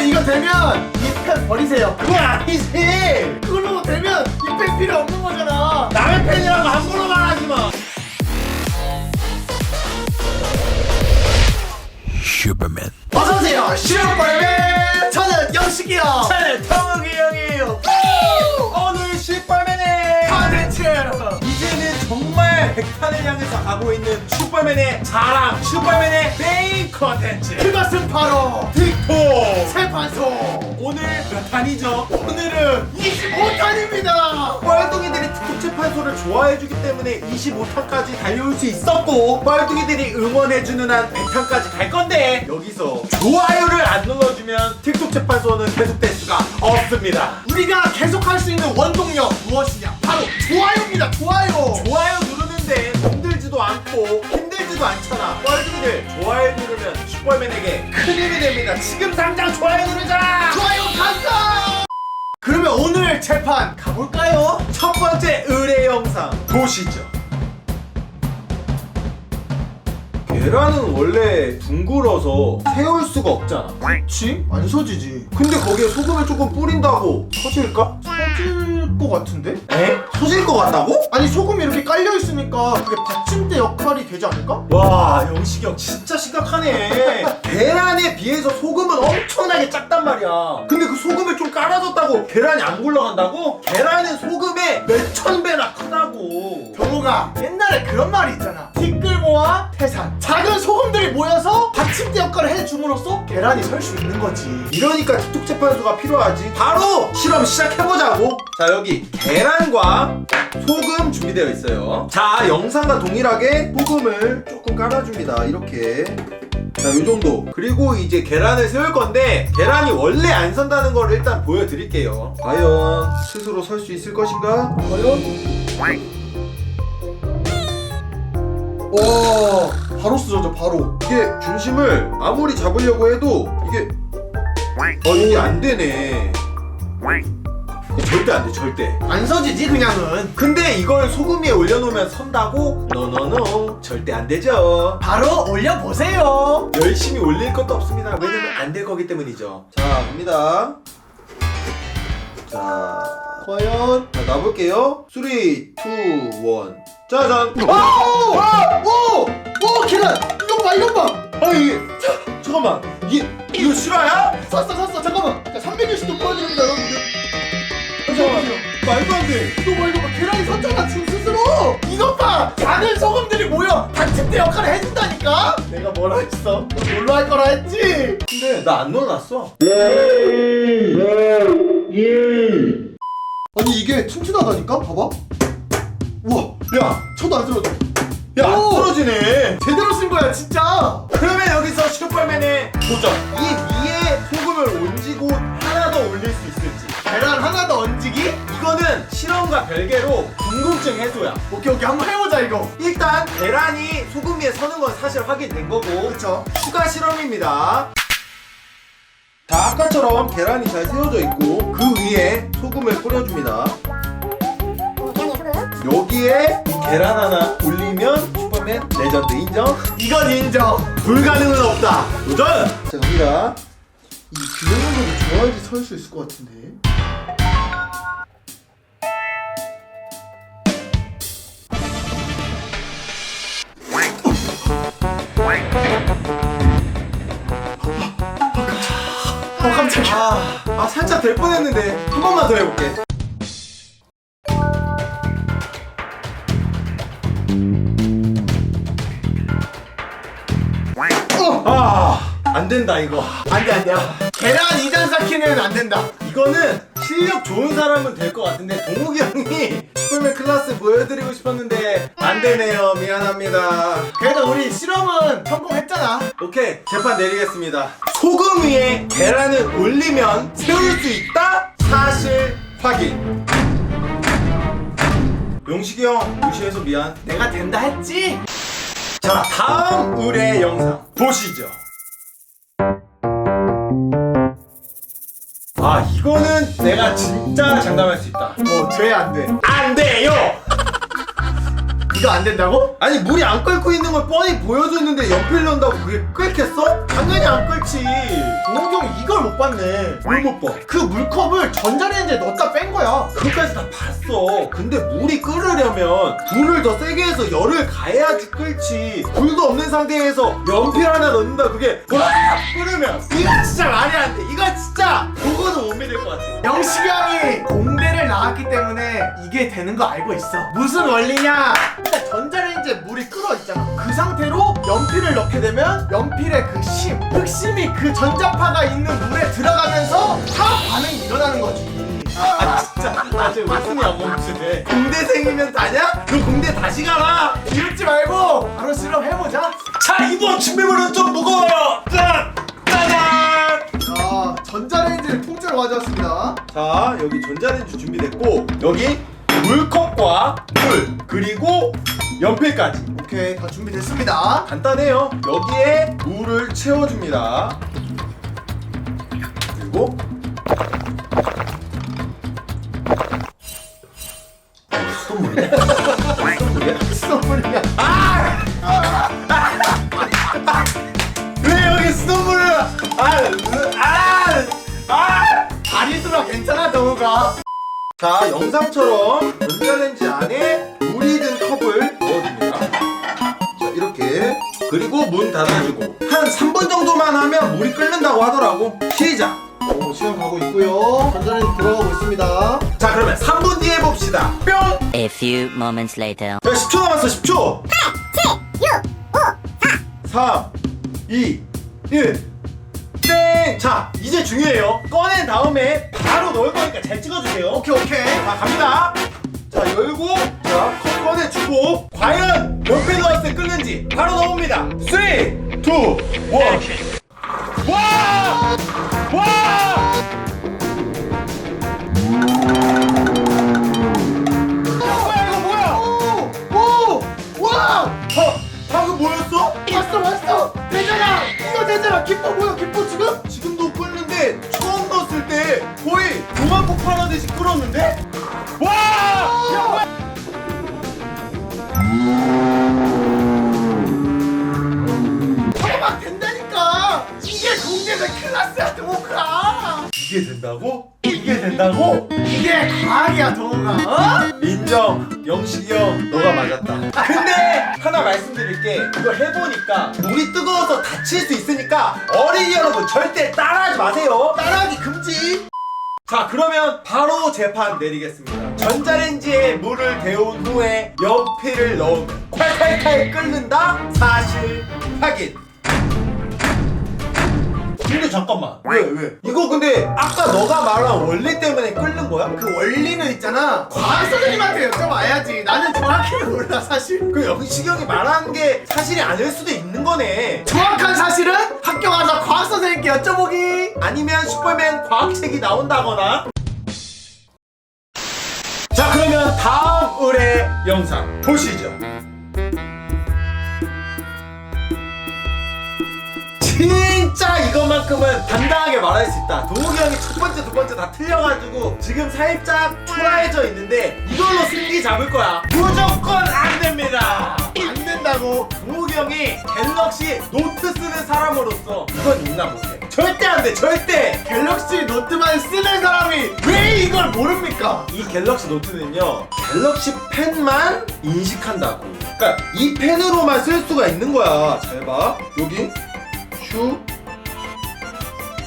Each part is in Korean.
이거 되면 이펜 버리세요. 그건 아니지 그걸로 되면 이펜 필요 없는 거잖아. 남의 팬이라고 함부로 말하지 마 Superman. 어서 오세요. 슈퍼맨! 저는 영식이요. 저는 성욱이 형이에요 오늘 슈퍼맨의 컨텐츠! 정말 백판을 향해서 가고 있는 슈퍼맨의 자랑 슈퍼맨의 메인 컨텐츠 그것은 바로 틱톡 재판소! 오늘 몇 탄이죠? 오늘은 25탄입니다! 뻘둥이들이 틱톡 재판소를 좋아해주기 때문에 25탄까지 달려올 수 있었고 뻘둥이들이 응원해주는 한 100탄까지 갈 건데 여기서 좋아요를 안 눌러주면 틱톡 재판소는 계속될 수가 없습니다 우리가 계속할 수 있는 원동력 무엇이냐? 바로 좋아요입니다, 좋아요! 좋아요 누르 는데 힘들지도 않고 힘들지도 않잖아 뻘둥이들 좋아요 누르면 슈퍼맨에게 큰 힘이 됩니다 지금 당장 좋아요 누르자 좋아요 간다! 그러면 오늘 재판 가볼까요? 첫 번째 의뢰 영상 보시죠. 계란은 원래 둥글어서 세울 수가 없잖아. 그치? 안 서지지. 근데 거기에 소금을 조금 뿌린다고 터질까? 서질 것 같은데? 에? 터질 것 같다고? 아니 소금이 이렇게 깔려 있으니까 그게 받침대 역할이 되지 않을까? 와 영식이 형 진짜 심각하네. 계란에 비해서 소금은 엄청나게 작단 말이야. 근데 그 소금을 좀 깔아줬다고 계란이 안 굴러간다고? 계란은 소금의 몇천 배나 크다고. 경호가 옛날에 그런 말이 있잖아 티끌 모아 태산 작은 소금들이 모여서 받침대 역할을 해줌으로써 계란이 설 수 있는 거지 이러니까 틱톡 재판소가 필요하지. 바로 실험 시작해보자고. 자, 여기 계란과 소금 준비되어 있어요. 자, 영상과 동일하게 소금을 조금 깔아줍니다. 이렇게. 자, 요 정도. 그리고 이제 계란을 세울 건데, 계란이 원래 안 선다는 걸 일단 보여드릴게요. 과연 스스로 설 수 있을 것인가? 과연? 와 바로 쓰러져 바로 이게 중심을 아무리 잡으려고 해도 이게 어 이게 안 되네. 절대 안 돼, 절대. 안 서지지 그냥은 근데 이걸 소금 위에 올려놓으면 선다고? 노노노 절대 안 되죠. 바로 올려보세요 열심히 올릴 것도 없습니다. 왜냐면 안 될 거기 때문이죠. 자 갑니다. 자 과연 자, 놔볼게요. 3, 2, 1. 짜잔. 오오오! 계란! 이거 봐 이거 봐! 아 이게 자, 잠깐만. 이게 이거 실화야? 샀어 샀어. 잠깐만. 자, 360도 보여드립니다 여러분들. 잠깐만. 말도 안 돼. 이거 봐 이거 봐 계란이 섰잖아 지금 스스로. 이것 봐. 작은 소금들이 모여 받침대 역할을 해준다니까. 내가 뭐라 했어 너 놀러 할 거라 했지. 근데 나 안 놀랐어. 아니 이게 튼튼하다니까? 봐봐 야, 쳐도 안 쓰러져 야, 안 오! 떨어지네. 제대로 쓴 거야 진짜 그러면 여기서 슈퍼맨의 도전. 이 위에 소금을 얹고 하나 더 올릴 수 있을지. 계란 하나 더 얹기 이거는 실험과 별개로 궁금증 해소야. 오케이 오케이 한번 해보자 이거 일단 계란이 소금 위에 서는 건 사실 확인된 거고 그쵸 추가 실험입니다. 자 아까처럼 계란이 잘 세워져 있고 그 위에 소금을 뿌려줍니다. 여기에 이 계란 하나 올리면 슈퍼맨 레전드 인정? 이건 인정 불가능은 없다. 도전! 자 갑니다. 이 균형을 좋아야지 설 수 있을 것 같은데 아, 아 살짝 될 뻔했는데 한 번만 더 해볼게. 안 된다 이거. 안돼 안돼 계란 이장 쌓기는 안 된다 이거는 실력 좋은 사람은 될 것 같은데 동욱이 형이 슈퍼맨 클래스 보여드리고 싶었는데 안 되네요. 미안합니다. 그래도 우리 실험은 성공했잖아 오케이 재판 내리겠습니다. 소금 위에 계란을 올리면 세울 수 있다? 사실 확인. 용식이 형 무시해서 미안. 내가 된다 했지? 자 다음 의뢰 영상 보시죠. 아 이거는 내가 진짜 장담할 수 있다. 뭐 돼 안 돼 안 돼요. 이거 안 된다고? 아니 물이 안 끓고 있는 걸 뻔히 보여줬는데 연필 넣는다고 그게 끓겠어? 당연히 안 끓지 동욱이 형 이걸 못 봤네 물못 봐. 그 물컵을 전자레인지에 넣었다 뺀 거야 그것까지 다 봤어. 근데 물이 끓으려면 불을 더 세게 해서 열을 가해야지 끓지. 불도 없는 상태에서 연필 하나 넣는다 그게 와 끓으면 이거 진짜 말이 안 돼. 이거 진짜 보고도 못 믿을 것 같아. 영식이 형이 공대를 나왔기 때문에 이게 되는 거 알고 있어 무슨 원리냐 일단 전자레인지에 물이 끓어 있잖아 그 상태로 연필을 넣게 되면 연필의 그 심, 흑심이 그 전자파가 있는 물에 들어가면서 화학 반응이 일어나는 거지 아 진짜 아주 웃음이 안 멈추네. 공대생이면 다냐? 너 공대 다시 가라. 이웃지 말고 바로 실험해보자 자 이번 준비물은 좀 무거워요. 짠 짜잔. 자 전자레인지를 통째로 가져왔습니다 자 여기 전자레인지 준비됐고 여기 물컵과 물 그리고 연필까지. 오케이 다 준비됐습니다. 간단해요. 여기에 물을 채워줍니다. 그리고 아, 아, 아! 자 영상처럼 닫아주고 한 3분 정도만 하면 물이 끓는다고 하더라고. 시작. 오, 시간 가고 있고요. 전자레인지 들어가고 있습니다. 자 그러면 3분 뒤에 봅시다. 뿅! A few moments later. 자 10초 남았어 10초. 3 2 1 땡! 자 이제 중요해요. 꺼낸 다음에 바로 넣을 거니까 잘 찍어주세요. 오케이 오케이. 자 갑니다 자 열고 자 컵 꺼내주고 과연 몇 배 넣었을 때 끓는지 바로 넣습니다 3 2 1 와! 와! 뭐야 이거 뭐야 오! 오! 와! 어, 방금 뭐였어? 왔어 왔어 되잖아 이거 되잖아 기뻐 보여 기뻐 된다고? 이게 된다고? 이게 과학이야 동우가. 어? 인정 영식이 형 너가 맞았다. 근데 하나 말씀드릴 게. 이거 해보니까 물이 뜨거워서 다칠 수 있으니까 어린이 여러분 절대 따라하지 마세요. 따라하기 금지. 자 그러면 바로 재판 내리겠습니다. 전자레인지에 물을 데운 후에 연필을 넣으면 콸콸콸 끓는다? 사실 확인 근데 잠깐만. 왜 왜? 이거 근데 아까 너가 말한 원리 때문에 끓는 거야? 그 원리는 있잖아. 과학 선생님한테 여쭤봐야지. 나는 정확히는 몰라 사실. 그 영식이 형이 말한 게 사실이 아닐 수도 있는 거네. 정확한 사실은 학교 가서 과학 선생님께 여쭤보기. 아니면 슈퍼맨 과학책이 나온다거나. 자 그러면 다음 의뢰 영상 보시죠 이것만큼은 당당하게 말할 수 있다. 동욱이 형이 첫 번째 두 번째 다 틀려가지고 지금 살짝 초라해져 있는데 이걸로 승기 잡을 거야. 무조건 안 됩니다. 안 된다고. 동욱이 형이 갤럭시 노트 쓰는 사람으로서 이건 용납 못해. 절대 안 돼 절대! 갤럭시 노트만 쓰는 사람이 왜 이걸 모릅니까? 이 갤럭시 노트는요 갤럭시 펜만 인식한다고. 그러니까 이 펜으로만 쓸 수가 있는 거야. 잘 봐. 여기 슈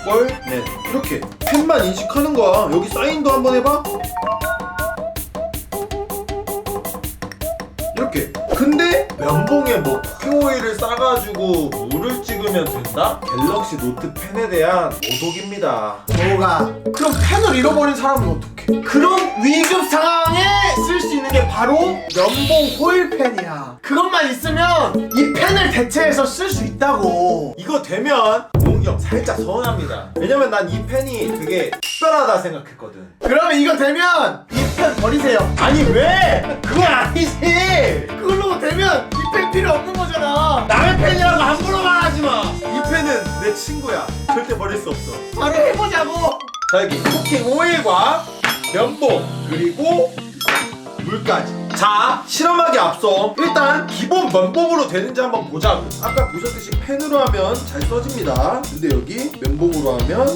벌넷 이렇게 펜만 인식하는 거야. 여기 사인도 한번 해봐. 이렇게. 근데 면봉에 뭐 쿠킹 오일을 싸가지고 물을 찍으면 된다? 갤럭시 노트 펜에 대한 모독입니다. 뭐가? 그럼 펜을 잃어버린 사람은 어떡해? 그런 위급 상황에 쓸 수 있는 게 바로 면봉 호일 펜이야. 그것만 있으면 이 펜을 대체해서 쓸 수 있다고. 이거 되면 형 살짝 서운합니다. 왜냐면 난이 펜이 되게 특별하다 생각했거든. 그러면 이거 되면 이펜 버리세요. 아니 왜? 그건 아니지. 그걸로 되면 이펜 필요 없는 거잖아. 남의 펜이라고 함부로 말하지 마이 펜은 내 친구야. 절대 버릴 수 없어. 바로 해보자고. 자 여기 쿠킹 오일과 면봉 그리고 물까지 자 실험하기 앞서 일단 기본 면봉으로 되는지 한번 보자고. 아까 보셨듯이 펜으로 하면 잘 써집니다. 근데 여기 면봉으로 하면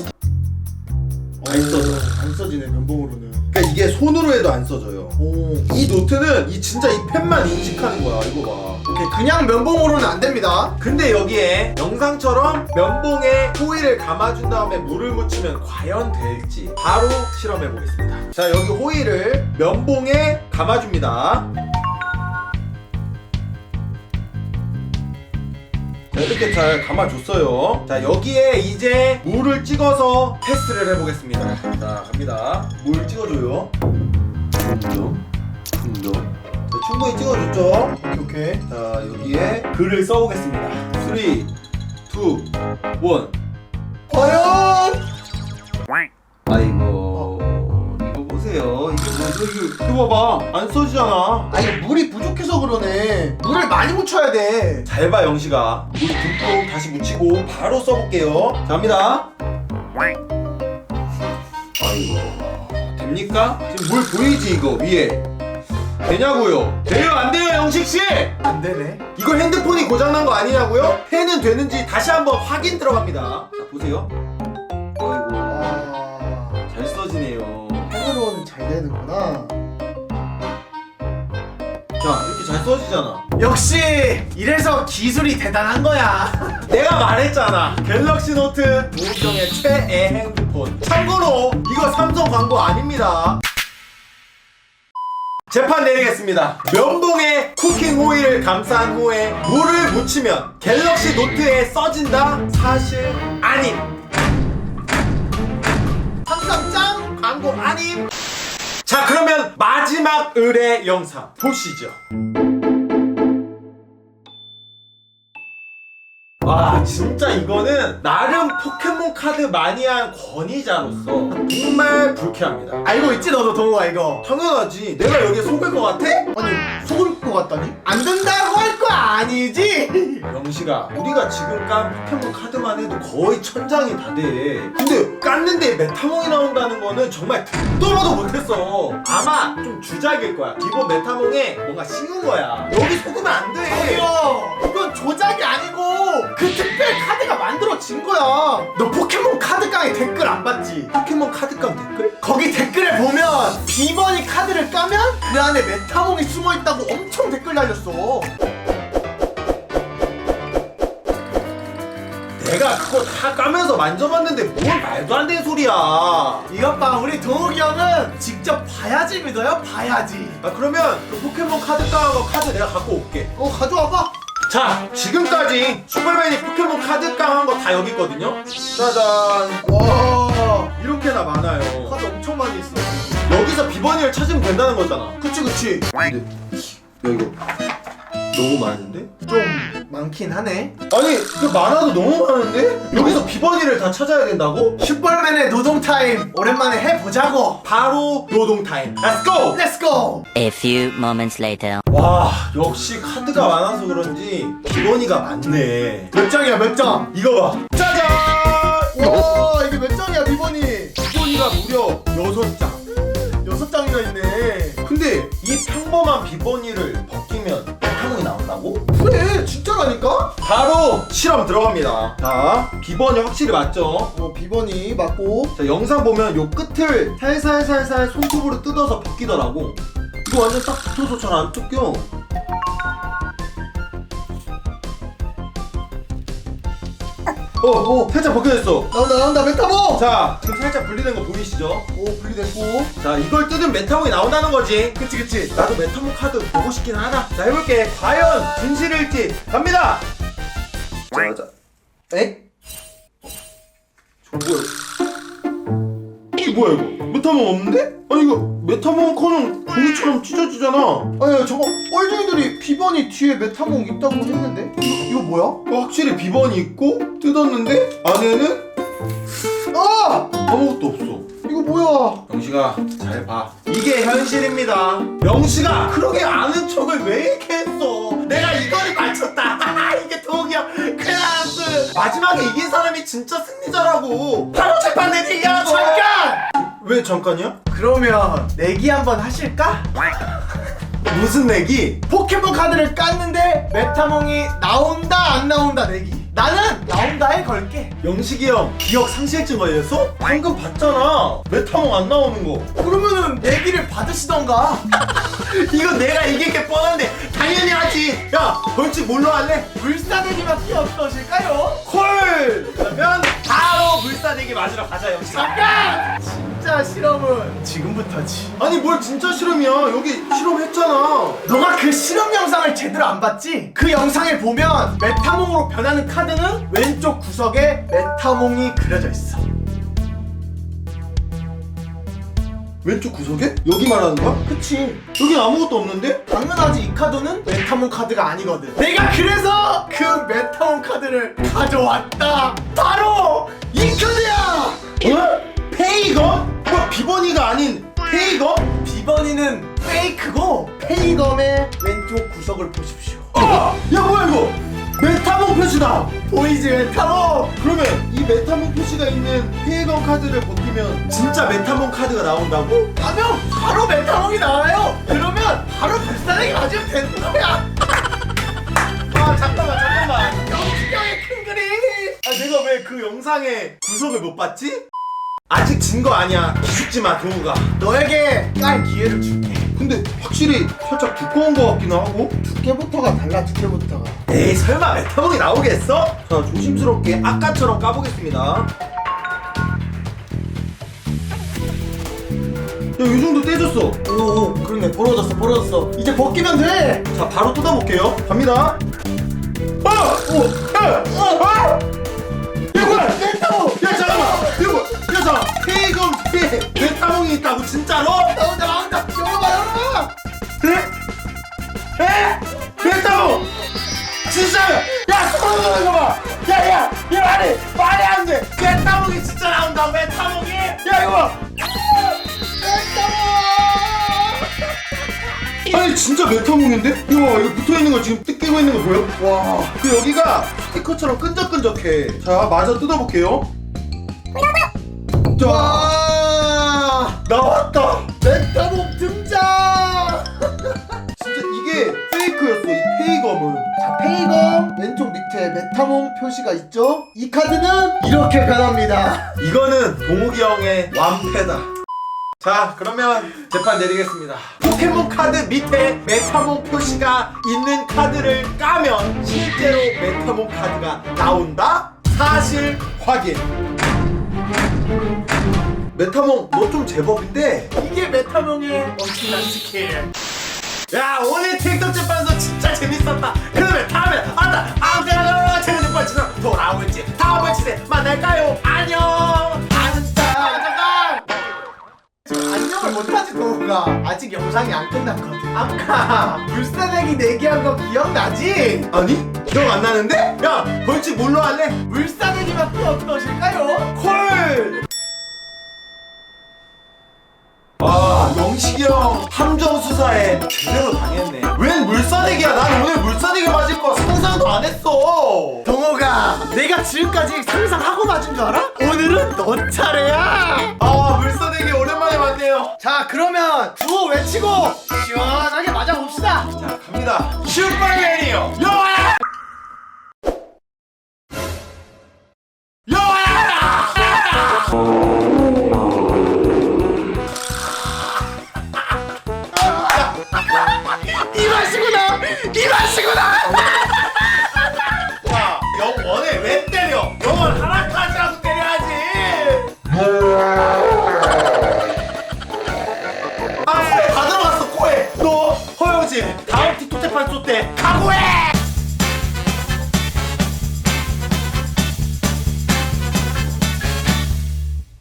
안 써져 안 써지네 면봉으로는. 그러니까 이게 손으로 해도 안 써져요 오. 이 노트는 이 진짜 이 펜만 인식하는 거야 이거 봐 오케이 그냥 면봉으로는 안 됩니다. 근데 여기에 영상처럼 면봉에 호일을 감아준 다음에 물을 묻히면 과연 될지 바로 실험해 보겠습니다. 자 여기 호일을 면봉에 감아줍니다. 자, 이렇게 잘 감아줬어요. 자 여기에 이제 물을 찍어서 테스트를 해보겠습니다. 자 갑니다. 물 찍어줘요. 분도. 자, 충분히 찍어줬죠. 오케이 오케이. 자 여기에 글을 써보겠습니다 3 2 1 과연 아이고 이거 보세요 뭐죠 이거 이거 봐봐 안 써지잖아 아니 물이 부족해서 그러네. 물을 많이 묻혀야 돼. 잘 봐 영식아 물 듬뿍 다시 묻히고 바로 써볼게요 자 갑니다 아이고 됩니까? 지금 물 보이지 이거 위에 되냐고요? 돼요 안 돼요 영식씨? 안 되네. 이거 핸드폰이 고장난 거 아니냐고요? 펜은 되는지 다시 한번 확인 들어갑니다. 자, 보세요. 되는구나. 자, 이렇게 잘 써지잖아. 역시 이래서 기술이 대단한 거야. 내가 말했잖아. 갤럭시 노트 도경의 최애 핸드폰. 참고로 이거 삼성 광고 아닙니다. 재판 내리겠습니다. 면봉에 쿠킹 호일을 감싼 후에 물을 묻히면 갤럭시 노트에 써진다? 사실 아님. 항상 짱. 광고 아님. 자 그러면 마지막 의뢰 영상 보시죠. 와 진짜 이거는 나름 포켓몬 카드 마니아한 권위자로서 정말 불쾌합니다. 알고 있지 너도 동호가 이거. 당연하지. 내가 여기에 속을 것 같아? 아니 속을 것 같다니? 안거 아니지? 영식아, 우리가 지금 깐 포켓몬 카드만 해도 거의 천장이 다 돼. 근데 깠는데 메타몽이 나온다는 거는 정말 듣도 보도 못했어. 아마 좀 주작일 거야. 기본 메타몽에 뭔가 씌운 거야. 여기 속으면 안 돼. 저기요 이건 조작이 아니고 그 특별 카드가 만들어진 거야 너 포켓몬 카드깡에 댓글 안 봤지? 포켓몬 카드깡 댓글? 거기 댓글에 보면 비번이 카드를 까면 그 안에 메타몽이 숨어있다고 엄청 댓글 달렸어 내가 그거 다 까면서 만져봤는데 뭘 말도 안 되는 소리야. 이것 봐 우리 동욱이 형은 직접 봐야지 믿어요 봐야지 아 그러면 그 포켓몬 카드깡하고 카드 내가 갖고 올게. 어 가져와봐 자, 지금까지 슈퍼맨이 포켓몬 카드 깡 한 거 다 여기 있거든요. 짜잔. 와 이렇게나 많아요. 카드 엄청 많이 있어 여기서 비번이를 찾으면 된다는 거잖아. 그치 그치 근데 야 이거 너무 많은데? 좀 많긴 하네 아니 그 많아도 너무 많은데? 여기서 비번이를 다 찾아야 된다고? 슈퍼맨의 노동 타임 오랜만에 해보자고 바로 노동 타임. Let's go. 어. 렛츠고 A few moments later. 와 역시 카드가 많아서 그런지 비번이가 많네. 몇 장이야 몇 장 이거 봐. 짜잔. 와 이게 몇 장이야 비번이 비번이가 무려 6장. 여섯 장이나 있네 근데 이 평범한 비번이를 벗기면 메타몽이 나온다고? 그래 진짜 라니까 바로 실험 들어갑니다. 자, 비번이 확실히 맞죠? 어 비번이 맞고 자, 영상 보면 요 끝을 살살살살 손톱으로 뜯어서 벗기더라고. 이거 완전 딱 붙어서 잘 안 뜯겨. 어, 어, 살짝 벗겨졌어. 나온다 나온다 메타몽 자, 지금 살짝 분리된 거 보이시죠? 오 분리됐고 자, 이걸 뜯으면 메타몽이 나온다는 거지. 그치 그치 나도 메타몽 카드 보고 싶긴 하다. 자, 해볼게. 과연 진실일지 갑니다. 자, 자. 에? 저 뭐야? 뭐야 이거? 메타몽 없는데? 아니 이거 메타몽 커는 종이처럼 찢어지잖아. 아니 저거 뻘둥이들이 비번이 뒤에 메타몽 있다고 했는데 이거, 이거 뭐야? 어, 확실히 비번이 있고 뜯었는데 안에는 아! 아무것도 없어. 이거 뭐야 영식아 잘 봐. 이게 현실입니다. 영식아 그러게 아는 척을 왜 이렇게 했어? 마지막에 이긴 사람이 진짜 승리자라고. 바로 재판 내리야. 잠깐! 왜 잠깐이야? 그러면 내기 한번 하실까? 무슨 내기? 포켓몬 카드를 깠는데 메타몽이 나온다 안 나온다 내기 나는 나온다에 걸게 영식이 형 기억 상실증 걸렸어? 방금 봤잖아 메타몽 안 나오는 거 그러면은 내기를 받으시던가 이건 내가 이길 게 뻔한데 당연히 하지 야 벌칙 뭘로 할래? 물사대기밖에 어떠실까요? 콜! 그러면 바로 물사대기 맞으러 가자 영식아 잠깐! 진짜 실험은 지금부터지 아니 뭘 진짜 실험이야 여기 실험했잖아 너가 그 실험 영상을 제대로 안 봤지? 그 영상에 보면 메타몽으로 변하는 카드는 왼쪽 구석에 메타몽이 그려져 있어 왼쪽 구석에? 여기 말하는 거야? 그치 여긴 아무것도 없는데? 당연하지 이 카드는 메타몬 카드가 아니거든 내가 그래서 그 메타몬 카드를 가져왔다 바로 이 카드야 어? 페이검? 뭐 비버니가 아닌 페이검? 비버니는 페이크고 페이검의 왼쪽 구석을 보십시오 아! 야 뭐야 이거 메타몽 표시다 보이지 메타몬 그러면 이 메타몽 표시가 있는 페이검 카드를 벗기면 진짜 메타몽 카드가 나온다고? 가면 바로 메타몽이 나와요 그러면 바로 불사르게 맞으면 되는 거야 아 내가 왜 그 영상의 구석을 못 봤지? 아직 진 거 아니야 기죽지 마 동우가 너에게 깔 기회를 줄게 근데 확실히 살짝 두꺼운 거 같기는 하고 두께부터가 달라 두께부터가 에이 설마 메타몽이 나오겠어? 자 조심스럽게 아까처럼 까보겠습니다 야이 정도 떼졌어 오 그러네 벌어졌어 벌어졌어 이제 벗기면 돼 자 바로 뜯어볼게요 갑니다 아! 오! 야! 아! 이 거 뭐야! 메타몽 야 잠깐만! 이거 뭐야! 야 잠깐! 페이검 페 메타몽이 있다고 진짜로? 나온다 나온다 열어봐 열어봐 에? 에? 메타몽! 진짜! 야 소름 이거 봐! 야야! 이 말이 말이 안 돼! 메타몽이 진짜 나온다 메타몽이! 야 이거 봐! 아니 진짜 메타몽인데? 이거 봐 이거 붙어있는 거 지금 뜯기고 있는 거 보여? 와, 그 여기가 스티커처럼 끈적끈적해. 자, 마저 뜯어볼게요. 자, 와 나왔다. 메타몽 등장 진짜 이게 페이크였어, 이 페이검은. 자 페이검 왼쪽 밑에 메타몽 표시가 있죠 이 카드는 이렇게 변합니다 이거는 동욱이 형의 완패다. 자, 그러면 재판 내리겠습니다. 포켓몬 카드 밑에 메타몬 표시가 있는 카드를 까면 실제로 메타몬 카드가 나온다? 사실 확인. 메타몬 너좀 제법인데 이게 메타몽의 엄청난 스킬 야 오늘 틱톡 재판소 진짜 재밌었다 그러면 다음에 아다 아무 때나 재밌는 뻘치는 돌아올지 다음 뻘치에 만날까요 안녕 안녕을 못하지 동우가 아직 영상이 안 끝났거든 아까 불사내기 내기한 거 기억나지? 아니? 기억 안 나는데? 야 벌칙 뭘로 할래? 물사내기밖에 어떠실까요? 콜! 아 영식이 형 함정 수사에 제대로 당했네 웬 물사대기야. 난 오늘 물사대기 맞을 거 상상도 안 했어. 동호가 내가 지금까지 상상하고 맞은 줄 알아? 오늘은 너 차례야. 아 물사대기 오랜만에 맞네요. 자 그러면 구호 외치고 시원하게 맞아봅시다. 자 갑니다. 슈퍼맨이요. 요아